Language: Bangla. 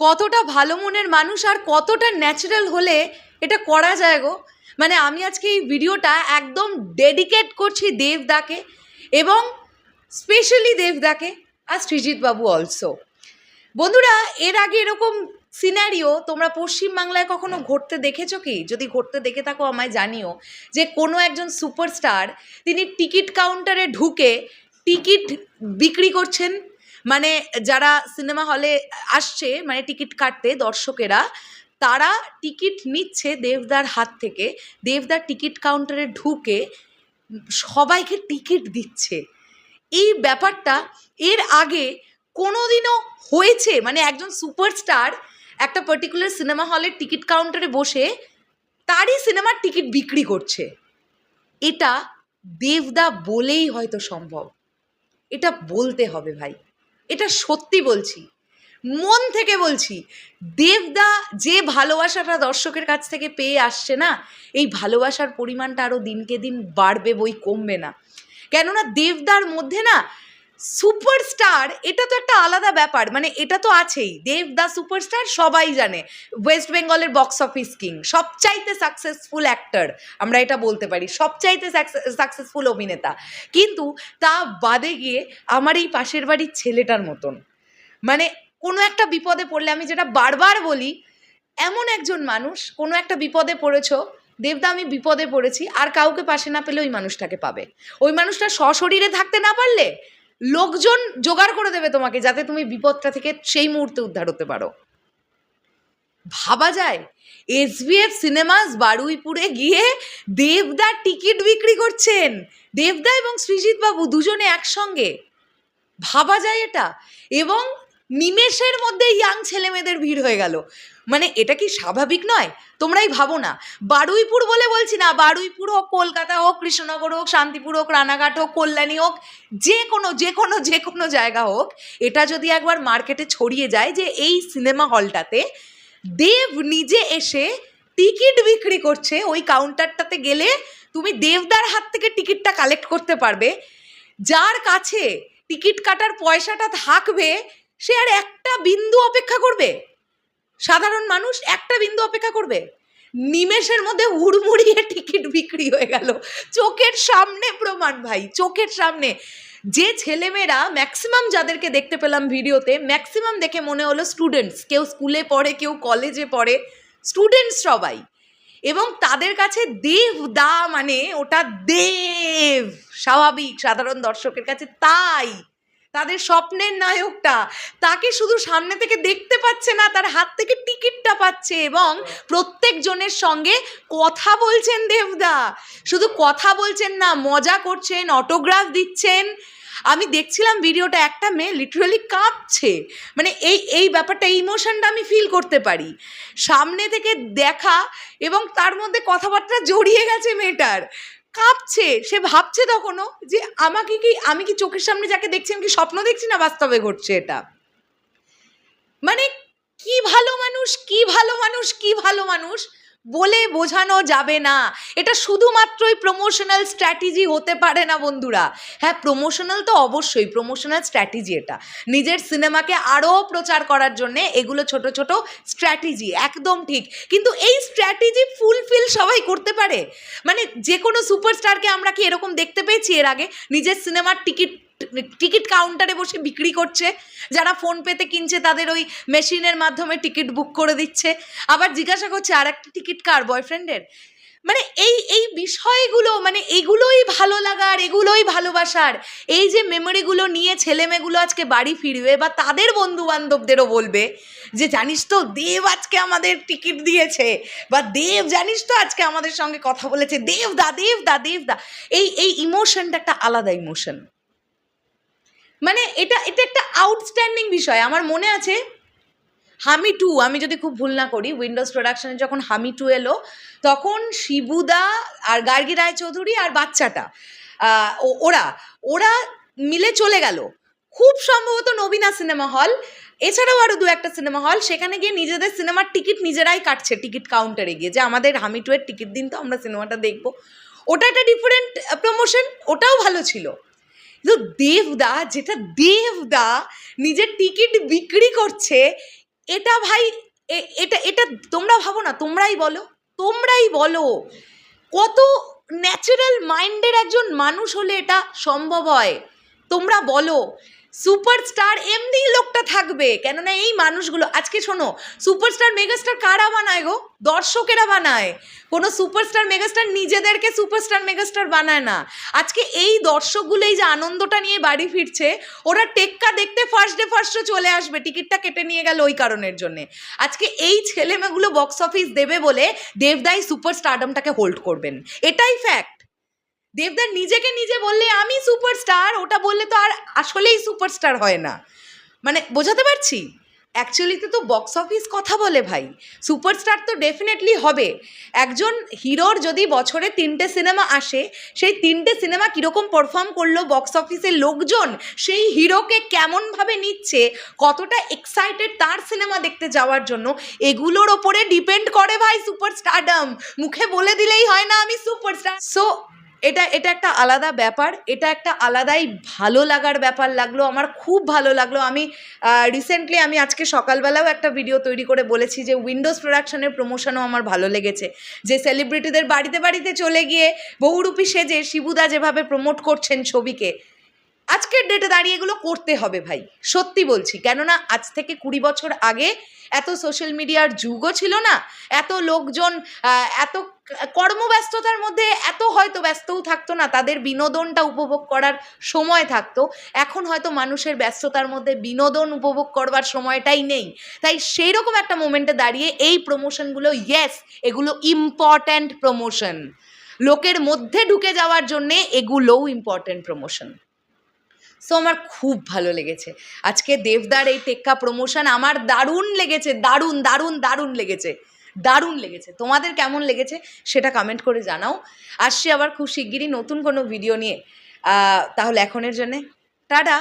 কতটা ভালো মনের মানুষ আর কতটা ন্যাচারাল হলে এটা করা যায় গো? মানে আমি আজকে এই ভিডিওটা একদম ডেডিকেট করছি দেবদাকে এবং স্পেশালি দেবদাকে আর সৃজিৎ বাবু অলসো বন্ধুরা, এর আগে এরকম সিনারিও তোমরা পশ্চিমবাংলায় কখনো ঘটতে দেখেছ কি? যদি ঘটতে দেখে থাকো আমায় জানিও যে কোনো একজন সুপারস্টার তিনি টিকিট কাউন্টারে ঢুকে টিকিট বিক্রি করছেন মানে যারা সিনেমা হলে আসছে মানে টিকিট কাটতে দর্শকেরা, তারা টিকিট নিচ্ছে দেবদার হাত থেকে। দেবদার টিকিট কাউন্টারে ঢুকে সবাইকে টিকিট দিচ্ছে। এই ব্যাপারটা এর আগে কোনোদিনও হয়েছে। মানে একজন সুপারস্টার একটা পার্টিকুলার সিনেমা হলের টিকিট কাউন্টারে বসে তারই সিনেমার টিকিট বিক্রি করছে। এটা দেবদা বলেই হয়তো সম্ভব। এটা বলতে হবে ভাই। এটা সত্যি বলছি। মন থেকে বলছি, দেবদা যে ভালোবাসাটা দর্শকের কাছ থেকে পেয়ে আসছে না, এই ভালোবাসার পরিমাণটা আরও দিনকে দিন বাড়বে বই কমবে না। কেননা দেবদার মধ্যে না সুপারস্টার, এটা তো একটা আলাদা ব্যাপার মানে এটা তো আছেই। দেবদা সুপারস্টার সবাই জানে। ওয়েস্ট বেঙ্গলের বক্স অফিস কিং, সবচাইতে সাকসেসফুল অ্যাক্টর, আমরা এটা বলতে পারি, সবচাইতে সাকসেসফুল অভিনেতা। কিন্তু তা বাদে গিয়ে আমার এই পাশের বাড়ির ছেলেটার মতন। মানে কোনো একটা বিপদে পড়লে আমি যেটা বারবার বলি, এমন একজন মানুষ, কোনো একটা বিপদে পড়েছো দেবদা আমি বিপদে পড়েছি, আর কাউকে পাশে না পেলে ওই মানুষটাকে পাবে। ওই মানুষটা সশরীরে থাকতে না পারলে লোকজন জোগাড় করে দেবে তোমাকে যাতে তুমি বিপদটা থেকে সেই মুহূর্তে উদ্ধার হতে পারো। ভাবা যায় এসবিএফ সিনেমাস বারুইপুরে গিয়ে দেবদা টিকিট বিক্রি করছেন। দেবদা এবং সৃজিৎ বাবু দুজনে একসঙ্গে। ভাবা যায় এটা। এবং নিমেষের মধ্যে ইয়াং ছেলে মেয়েদের ভিড় হয়ে গেল। মানে এটা কি স্বাভাবিক নয়? তোমরাই ভাবো না। বারুইপুর বলে বলছি না, বারুইপুর হোক, কলকাতা হোক, কৃষ্ণনগর হোক, শান্তিপুর হোক, রানাঘাট হোক, কল্যাণী হোক, যে কোনো যে কোনো যে কোনো জায়গা হোক, এটা যদি একবার মার্কেটে ছড়িয়ে যায় যে এই সিনেমা হলটাতে দেব নিজে এসে টিকিট বিক্রি করছে, ওই কাউন্টারটাতে গেলে তুমি দেবদার হাত থেকে টিকিটটা কালেক্ট করতে পারবে। যার কাছে টিকিট কাটার পয়সাটা থাকবে সে আর একটা বিন্দু অপেক্ষা করবে? সাধারণ মানুষ একটা বিন্দু অপেক্ষা করবে? নিমেষের মধ্যে হুড়মুড়িয়ে টিকিট বিক্রি হয়ে গেল। চোখের সামনে প্রমাণ ভাই, চোখের সামনে। যে ছেলেমেয়েরা ম্যাক্সিমাম যাদেরকে দেখতে পেলাম ভিডিওতে ম্যাক্সিমাম দেখে মনে হলো স্টুডেন্টস কেউ স্কুলে পড়ে, কেউ কলেজে পড়ে। স্টুডেন্টস সবাই। এবং তাদের কাছে দেব দা মানে ওটা দেব। স্বাভাবিক, সাধারণ দর্শকের কাছে তাই। তাদের স্বপ্নের নায়কটা, তাকে শুধু সামনে থেকে দেখতে পাচ্ছে না, তার হাত থেকে টিকিটটা পাচ্ছে এবং প্রত্যেকজনের সঙ্গে কথা বলছেন দেবদা। শুধু কথা বলছেন না, মজা করছেন অটোগ্রাফ দিচ্ছেন। আমি দেখছিলাম ভিডিওটা, একটা মেয়ে লিটারালি কাঁপছে। মানে এই এই ব্যাপারটা ইমোশনটা আমি ফিল করতে পারি। সামনে থেকে দেখা এবং তার মধ্যে কথাবার্তা জড়িয়ে গেছে মেয়েটার। কাঁপছে। সে ভাবছে তখনও যে আমাকে কি, আমি কি চোখের সামনে যাকে দেখছি, আমি কি স্বপ্ন দেখছি না বাস্তবে ঘটছে এটা? মানে কি ভালো মানুষ, কি ভালো মানুষ, কি ভালো মানুষ বলে বোঝানো যাবে না। এটা শুধুমাত্রই প্রমোশনাল স্ট্র্যাটেজি হতে পারে না বন্ধুরা। হ্যাঁ প্রমোশনাল তো অবশ্যই প্রমোশনাল স্ট্র্যাটেজি এটা। নিজের সিনেমাকে আরও প্রচার করার জন্যে এগুলো ছোট ছোট স্ট্র্যাটেজি একদম ঠিক। কিন্তু এই স্ট্র্যাটেজি ফুলফিল সবাই করতে পারে। মানে যে কোনো সুপারস্টারকে আমরা কি এরকম দেখতে পেয়েছি এর আগে? নিজের সিনেমার টিকিট টিকিট কাউন্টারে বসে বিক্রি করছে, যারা ফোন পেতে কিনছে তাদের ওই মেশিনের মাধ্যমে টিকিট বুক করে দিচ্ছে। আবার জিজ্ঞাসা করছে আর একটা টিকিট কার বয়ফ্রেন্ডের মানে এই এই বিষয়গুলো মানে এগুলোই ভালো লাগার, এগুলোই ভালোবাসার। এই যে মেমোরিগুলো নিয়ে ছেলেমেয়েগুলো আজকে বাড়ি ফিরবে বা তাদের বন্ধু বান্ধবদেরও বলবে যে, জানিস তো, দেব আজকে আমাদের টিকিট দিয়েছে। বা, দেব, জানিস তো, আজকে আমাদের সঙ্গে কথা বলেছে। দেব দা দেব দা দেব দা এই এই ইমোশনটা একটা আলাদা ইমোশন মানে এটা এটা একটা আউটস্ট্যান্ডিং বিষয়। আমার মনে আছে, হামি টু আমি যদি খুব ভুল না করি উইন্ডোজ প্রোডাকশনে যখন হামি টু এলো, তখন শিবুদা আর গার্গী রায়চৌধুরী আর বাচ্চাটা ওরা ওরা মিলে চলে গেল। খুব সম্ভবত নবীনা সিনেমা হল এছাড়াও আরও দু একটা সিনেমা হল সেখানে গিয়ে নিজেদের সিনেমার টিকিট নিজেরাই কাটছে টিকিট কাউন্টারে গিয়ে। যে আমাদের হামি টু এর টিকিট দিন তো আমরা সিনেমাটা দেখব। ওটা একটা ডিফারেন্ট প্রমোশন ওটাও ভালো ছিল। কিন্তু দেবদা, যেটা দেবদা নিজের টিকিট বিক্রি করছে, এটা ভাই এটা এটা তোমরা ভাবো না, তোমরাই বলো তোমরাই বলো। কত ন্যাচারাল মাইন্ডের একজন মানুষ হলে এটা সম্ভব হয়। তোমরা বলো সুপারস্টার এমনি লোকটা থাকবে। কেননা এই মানুষগুলো, আজকে শোনো, সুপারস্টার মেগাস্টার কারা বানায় গো? দর্শকেরা বানায়। কোনো সুপারস্টার মেগাস্টার নিজেদেরকে সুপারস্টার মেগাস্টার বানায় না। আজকে এই দর্শকগুলো, এই যে আনন্দটা নিয়ে বাড়ি ফিরছে, ওরা টেক্কা দেখতে ফার্স্ট ডে ফার্স্ট শো চলে আসবে। টিকিটটা কেটে নিয়ে গেল ওই কারণের জন্যে। আজকে এই ছেলেমেয়েগুলো বক্স অফিস দেবে বলে দেবদাই সুপার স্টারডমটাকে হোল্ড করবেন। এটাই ফ্যাক্ট দেবদার নিজেকে নিজে বললে, আমি সুপারস্টার ওটা বললে তো আর আসলেই সুপারস্টার হয় না। মানে বোঝাতে পারছি? অ্যাকচুয়ালিতে তো বক্স অফিস কথা বলে ভাই। সুপারস্টার তো ডেফিনেটলি হবে। একজন হিরোর যদি বছরে তিনটে সিনেমা আসে, সেই তিনটে সিনেমা কীরকম পারফর্ম করল বক্স অফিসের লোকজন, সেই হিরোকে কেমনভাবে নিচ্ছে, কতটা এক্সাইটেড তার সিনেমা দেখতে যাওয়ার জন্য, এগুলোর ওপরে ডিপেন্ড করে ভাই সুপারস্টারডম মুখে বলে দিলেই হয় না আমি সুপারস্টার সো এটা এটা একটা আলাদা ব্যাপার, এটা একটা আলাদাই ভালো লাগার ব্যাপার লাগল, আমার খুব ভালো লাগল। আমি রিসেন্টলি আমি আজকে সকালবেলাও একটা ভিডিও তৈরি করে বলেছি যে উইন্ডোজ প্রোডাকশনের প্রমোশনও আমার ভালো লেগেছে। যে সেলিব্রিটিদের বাড়িতে বাড়িতে চলে গিয়ে বহুরূপী সেজে শিবুদা যেভাবে প্রমোট করছেন ছবিকে আজকের ডেটে দাঁড়িয়ে এগুলো করতে হবে ভাই, সত্যি বলছি। কেননা আজ থেকে কুড়ি বছর আগে এত সোশ্যাল মিডিয়ার যুগও ছিল না, এত লোকজন এত কর্মব্যস্ততার মধ্যে এত হয়তো ব্যস্তও থাকতো না, তাদের বিনোদনটা উপভোগ করার সময় থাকতো। এখন হয়তো মানুষের ব্যস্ততার মধ্যে বিনোদন উপভোগ করবার সময়টাই নেই। তাই সেই রকম একটা মোমেন্টে দাঁড়িয়ে এই প্রমোশনগুলো ইয়েস এগুলো ইম্পর্ট্যান্ট প্রমোশন লোকের মধ্যে ঢুকে যাওয়ার জন্যে এগুলোও ইম্পর্ট্যান্ট প্রমোশন সো আমার খুব ভালো লেগেছে। আজকে দেবদার এই টেক্কা প্রমোশন আমার দারুণ লেগেছে, দারুণ দারুণ দারুণ লেগেছে দারুণ লেগেছে। তোমাদের কেমন লেগেছে সেটা কমেন্ট করে জানাও। আসছি আবার খুব শিগগিরই নতুন কোনো ভিডিও নিয়ে। তাহলে এখনের জন্যে টাটা।